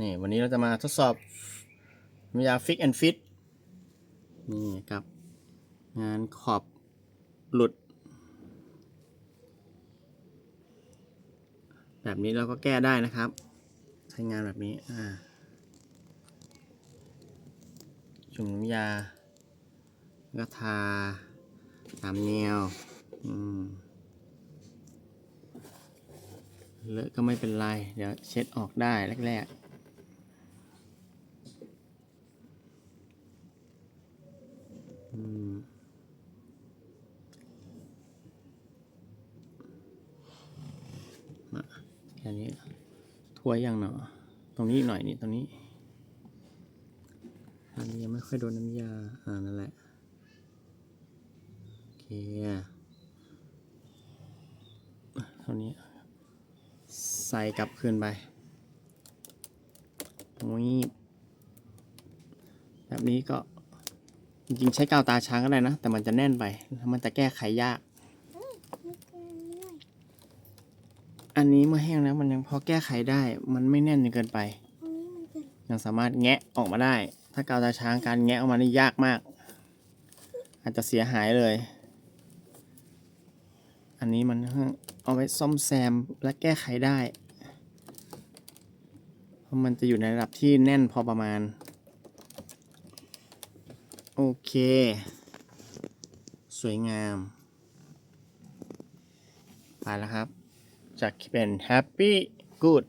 นี่วันนี้เราจะมาทดสอบน้ำยาฟิกแอนฟิตนี่ครับ งานขอบหลุด แบบนี้เราก็แก้ได้นะครับใช้งานแบบนี้อ่าจุ่มน้ำยาแล้วก็ทาตามแนวอืม เลอะก็ไม่เป็นไร เดี๋ยวเช็ดออกได้แรกๆอืมาแค่นี้ทั่วยังเนาะตรงนี้หน่อยนี่ตรงนี้ อันนี้ยังไม่ค่อยโดนน้ำยา อ่านั่นแหละ โอเคเท่านี้ ใส่กลับคืนไปตรงนี้แบบนี้ก็จริงๆใช้กาวตาช้างก็ได้นะ แต่มันจะแน่นไปแล้วมันจะแก้ไขยาก อันนี้เมื่อแห้งแล้วมันยังพอแก้ไขได้ มันไม่แน่นจนเกินไป ยังสามารถแงะออกมาได้ ถ้ากาวตาช้างการแงะออกมานี่ยากมาก อาจจะเสียหายเลย อันนี้มันเอาไว้ซ่อมแซมและแก้ไขได้ เพราะมันจะอยู่ในระดับที่แน่นพอประมาณ โอเค สวยงาม ไปแล้วครับ จากเป็น Happy Good